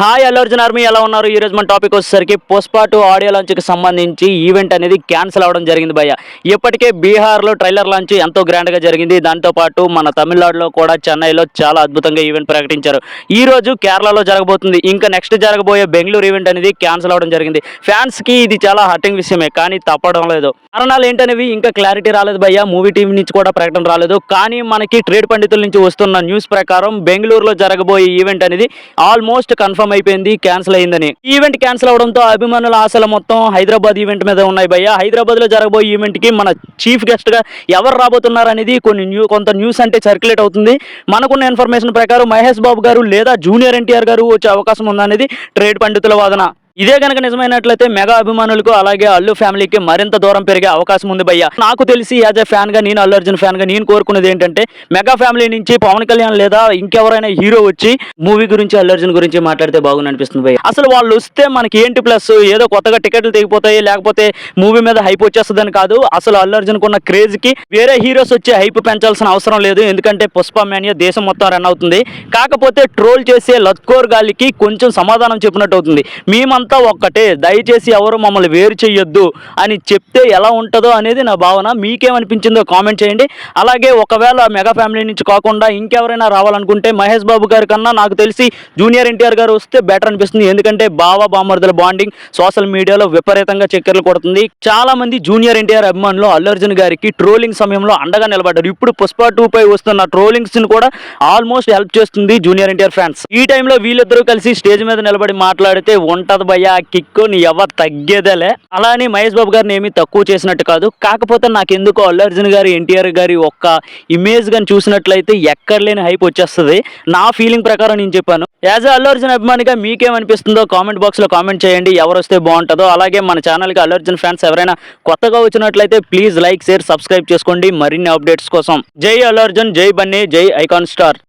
Hi Allu Arjun army ఎలా ఉన్నారు? ఈరోజు మన టాపిక్ వచ్చేసరికి పుష్ప టూ ఆడియో లాంచ్కి సంబంధించి ఈవెంట్ అనేది క్యాన్సిల్ అవ్వడం జరిగింది భయ్య. ఇప్పటికే బీహార్లో ట్రైలర్ లాంచ్ ఎంతో గ్రాండ్గా జరిగింది. దాంతోపాటు మన తమిళనాడులో కూడా చెన్నైలో చాలా అద్భుతంగా ఈవెంట్ ప్రకటించారు. ఈ రోజు కేరళలో జరగబోతుంది. ఇంకా నెక్స్ట్ జరగబోయే బెంగళూరు ఈవెంట్ అనేది క్యాన్సిల్ అవ్వడం జరిగింది. ఫ్యాన్స్కి ఇది చాలా హర్టింగ్ విషయమే కానీ తప్పడం లేదు. కారణాలు ఏంటనేవి ఇంకా క్లారిటీ రాలేదు భయ్య. మూవీ టీం నుంచి కూడా ప్రకటన రాలేదు. కానీ మనకి ట్రేడ్ పండితుల నుంచి వస్తున్న న్యూస్ ప్రకారం బెంగళూరులో జరగబోయే ఈవెంట్ అనేది ఆల్మోస్ట్ కన్ఫర్మ్ అయిపోయింది క్యాన్సిల్ అయిందని. ఈవెంట్ క్యాన్సిల్ అవడంతో అభిమానుల ఆశలు మొత్తం హైదరాబాద్ ఈవెంట్ మీద ఉన్నాయి భయ్య. హైదరాబాద్లో జరగబోయే ఈవెంట్కి మన చీఫ్ గెస్ట్గా ఎవరు రాబోతున్నారు అనేది కొన్ని న్యూ కొంత న్యూస్ అంటే సర్క్యులేట్ అవుతుంది. మనకున్న ఇన్ఫర్మేషన్ ప్రకారం మహేష్ బాబు గారు లేదా జూనియర్ ఎన్టీఆర్ గారు వచ్చే అవకాశం ఉందనేది ట్రేడ్ పండితుల వాదన. ఇదే కనుక నిజమైనట్లయితే మెగా అభిమానులకు అలాగే అల్లు ఫ్యామిలీకి మరింత దూరం పెరిగే అవకాశం ఉంది భయ్య. నాకు తెలిసి యాజ్ ఎ ఫ్యాన్గా నేను అల్లు అర్జున్ ఫ్యాన్గా నేను కోరుకునేది ఏంటంటే మెగా ఫ్యామిలీ నుంచి పవన్ కళ్యాణ్ లేదా ఇంకెవరైనా హీరో వచ్చి మూవీ గురించి అల్లు అర్జున్ గురించి మాట్లాడితే బాగుంది అనిపిస్తుంది భయ్య. అసలు వాళ్ళు వస్తే మనకి ఏంటి ప్లస్? ఏదో కొత్తగా టికెట్లు తెగిపోతాయి లేకపోతే మూవీ మీద హైప్ వచ్చేస్తుందని కాదు. అసలు అల్లు అర్జున్ కున్న క్రేజ్కి వేరే హీరోస్ వచ్చి హైప్ పెంచాల్సిన అవసరం లేదు. ఎందుకంటే పుష్ప మేనియా దేశం మొత్తం రన్ అవుతుంది. కాకపోతే ట్రోల్ చేసే లత్కోర్ గాలికి కొంచెం సమాధానం చెప్పినట్టు అవుతుంది. మేమంతా ఒక్కటే. దయచేసి ఎవరు మమ్మల్ని వేరు చేయొద్దు అని చెప్తే ఎలా ఉంటుందో అనేది నా భావన. మీకేమనిపించిందో కామెంట్ చేయండి. అలాగే ఒకవేళ మెగా ఫ్యామిలీ నుంచి కాకుండా ఇంకెవరైనా రావాలనుకుంటే మహేష్ బాబు గారి కన్నా నాకు తెలిసి జూనియర్ ఎన్టీఆర్ గారు వస్తే బెటర్ అనిపిస్తుంది. ఎందుకంటే బావ బామర్దల బాండింగ్ సోషల్ మీడియాలో విపరీతంగా చక్కెర్లు కొడుతుంది. చాలా మంది జూనియర్ ఎన్టీఆర్ అభిమానులు అల్లు అర్జున్ గారికి ట్రోలింగ్ సమయంలో అండగా నిలబడ్డారు. ఇప్పుడు పుష్ప టూ పై వస్తున్న ట్రోలింగ్స్ని కూడా ఆల్మోస్ట్ హెల్ప్ చేస్తుంది జూనియర్ ఎన్టీఆర్ ఫ్యాన్స్. ఈ టైంలో వీళ్ళిద్దరూ కలిసి స్టేజ్ మీద నిలబడి మాట్లాడితే ఉంటది భయ్యా కిక్కు నీ ఎవ తగ్గేదేలే. అలా అని మహేష్ బాబు గారిని ఏమీ తక్కువ చేసినట్టు కాదు. కాకపోతే నాకు ఎందుకో అల్లు అర్జున్ గారి ఎన్టీఆర్ గారి ఒక్క ఇమేజ్ గాని చూసినట్లయితే ఎక్కడలేని హైప్ వచ్చేస్తుంది. నా ఫీలింగ్ ప్రకారం నేను చెప్పాను. యాజ్ అల్లు అర్జున్ అభిమానిగా మీకేమనిపిస్తుందో కామెంట్ బాక్స్లో కామెంట్ చేయండి. ఎవరు వస్తే బాగుంటుందో. అలాగే మన ఛానల్కి అల్లు అర్జున్ ఫ్యాన్స్ ఎవరైనా కొత్తగా వచ్చినట్లయితే ప్లీజ్ లైక్ షేర్ సబ్స్క్రైబ్ చేసుకోండి. మరిన్ని అప్డేట్స్ కోసం. జై అల్లు అర్జున్ జై బన్నీ జై ఐకాన్ స్టార్